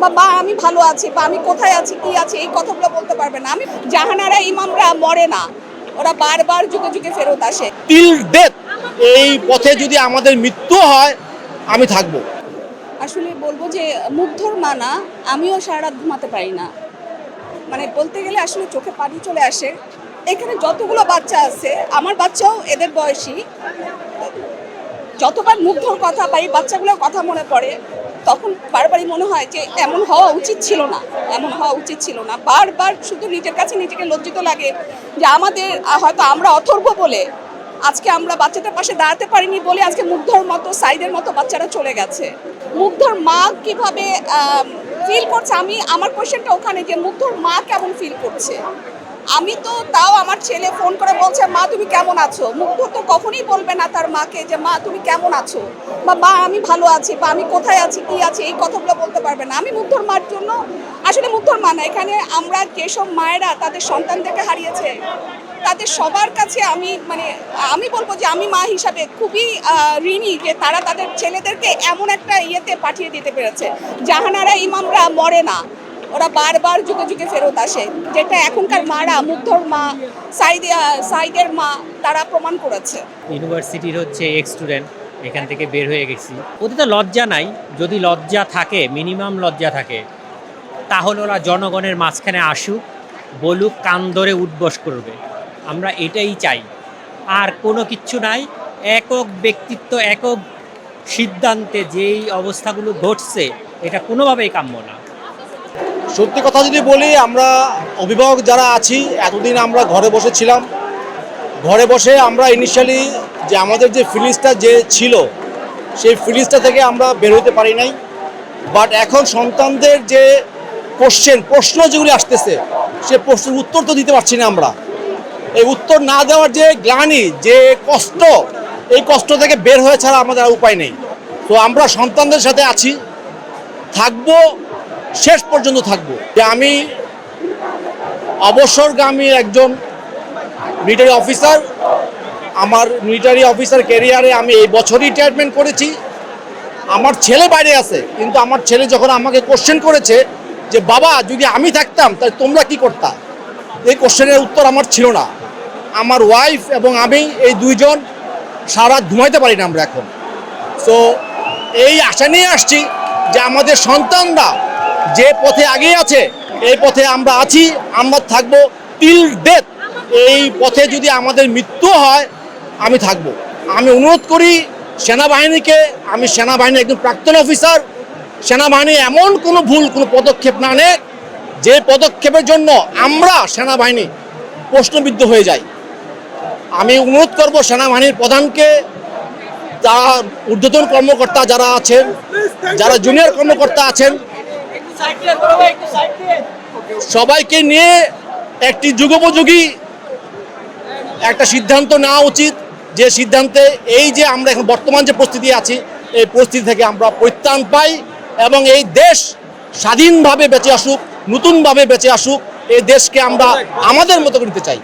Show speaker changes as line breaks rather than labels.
বা বা আমি ভালো আছি বা আমি কোথায় আছি কি আছি এই কথাগুলো বলতে পারবে না। আমি জাহানারা ইমামরা মরে না ওরা বারবার যুগে যুগে ফেরত আসে।
টিল ডেথ এই পথে যদি আমাদের মৃত্যু হয় আমি থাকব।
আসলে বলব যে মুগ্ধর মানা আমিও সারা রাত ঘুমাতে পারি না। মানে বলতে গেলে আসলে চোখে পানি চলে আসে। এখানে যতগুলো বাচ্চা আছে আমার বাচ্চাও এদের বয়সী। যতবার মুগ্ধর কথা বা এই বাচ্চাগুলোর কথা মনে পড়ে তখন বারবারই মনে হয় যে এমন হওয়া উচিত ছিল না, এমন হওয়া উচিত ছিল না। বারবার শুধু নিজের কাছে নিজেকে লজ্জিত লাগে যে আমাদের হয়তো আমরা অথর্ব বলে আজকে আমরা বাচ্চাটার পাশে দাঁড়াতে পারিনি বলে আজকে মুগ্ধর মতো, সাইদের মতো বাচ্চারা চলে গেছে। মুগ্ধর মা কীভাবে ফিল করছে? আমি, আমার কোয়েশ্চেনটা ওখানে যে মুগ্ধর মা কেমন ফিল করছে? আমি তো তাও আমার ছেলে ফোন করে বলছে, মা, তুমি কেমন আছো? মুগ্ধ তো কখনই বলবে না তার মাকে যে, মা, তুমি কেমন আছো? বা, মা, আমি ভালো আছি। বা, আমি কোথায় আছি? কি আছি? এই কথাগুলো বলতে পারবে না। আমি মুগ্ধর মার জন্য, আসলে মুগ্ধর মা না, এখানে আমরা যেসব মায়েরা তাদের সন্তানদেরকে হারিয়েছে। তাদের সবার কাছে আমি মানে আমি বলব যে, আমি মা হিসাবে খুবই ঋণী যে, তারা তাদের ছেলেদেরকে এমন একটা ইয়েতে পাঠিয়ে দিতে পেরেছে। জাহানারা ইমামরা মরে না। ওরা বারবার যুগে যুগে ফেরত আসে। যেটা এখনকার মারা, মুগ্ধর মা সাইদ সাইদের মা, তারা প্রমাণ করেছে।
ইউনিভার্সিটির হচ্ছে এক্স স্টুডেন্ট এখান থেকে বের হয়ে গেছি। ওদের তো লজ্জা নাই। যদি লজ্জা থাকে মিনিমাম লজ্জা থাকে, তাহলে ওরা জনগণের মাঝখানে আসুক, বলুক, কান ধরে উঠবস করবে। আমরা এটাই চাই। আর কোনো কিচ্ছু নাই। একক ব্যক্তিত্ব, একক সিদ্ধান্তে যেই অবস্থাগুলো ঘটছে, এটা কোনোভাবেই কাম্য না।
সত্যি কথা যদি বলি, আমরা অভিভাবক যারা আছি, এতদিন আমরা ঘরে বসেছিলাম ঘরে বসে আমরা ইনিশিয়ালি যে আমাদের যে ফিলিংসটা যে ছিল, সেই ফিলিংসটা থেকে আমরা বের হতে পারি নাই। বাট এখন সন্তানদের যে কোশ্চেন প্রশ্ন যেগুলি আসতেছে, সে প্রশ্নের উত্তর তো দিতে পারছি না আমরা। এই উত্তর না দেওয়ার যে গ্লানি, যে কষ্ট, এই কষ্ট থেকে বের হয়ে ছাড়া আমাদের আর উপায় নেই। তো আমরা সন্তানদের সাথে আছি, থাকব শেষ পর্যন্ত থাকব। যে আমি অবসরগামী একজন মিলিটারি অফিসার আমার মিলিটারি অফিসার ক্যারিয়ারে আমি এই বছর রিটায়ারমেন্ট করেছি। আমার ছেলে বাইরে আছে, কিন্তু আমার ছেলে যখন আমাকে কোশ্চেন করেছে যে, বাবা, যদি আমি থাকতাম, তাহলে তোমরা কি করতা? এই কোশ্চেনের উত্তর আমার ছিল না। আমার ওয়াইফ এবং আমি এই দুইজন সারা ঘুমাইতে পারি না আমরা এখন। সো এই আশা নিয়ে আসছি যে আমাদের সন্তানরা যে পথে আগিয়ে আছে, এই পথে আমরা আছি, আমরা থাকব টিল ডেথ এই পথে যদি আমাদের মৃত্যু হয়, আমি থাকব। আমি অনুরোধ করি সেনাবাহিনীকে, আমি সেনাবাহিনীর একজন প্রাক্তন অফিসার, সেনাবাহিনী এমন কোনো ভুল, কোনো পদক্ষেপ না নেয় যে পদক্ষেপের জন্য আমরা সেনাবাহিনী প্রশ্নবিদ্ধ হয়ে যাই। আমি অনুরোধ করব সেনাবাহিনীর প্রধানকে যারা ঊর্ধ্বতন কর্মকর্তা যারা আছেন, যারা জুনিয়র কর্মকর্তা আছেন সবাইকে নিয়ে একটি যুগোপযোগী একটা সিদ্ধান্ত নেওয়া উচিত। যে সিদ্ধান্তে এই যে আমরা এখন বর্তমান যে পরিস্থিতি আছি, এই পরিস্থিতি থেকে আমরা পরিত্রাণ পাই এবং এই দেশ স্বাধীনভাবে বেঁচে আসুক, নতুনভাবে বেঁচে আসুক, এই দেশকে আমরা আমাদের মতো করতে চাই।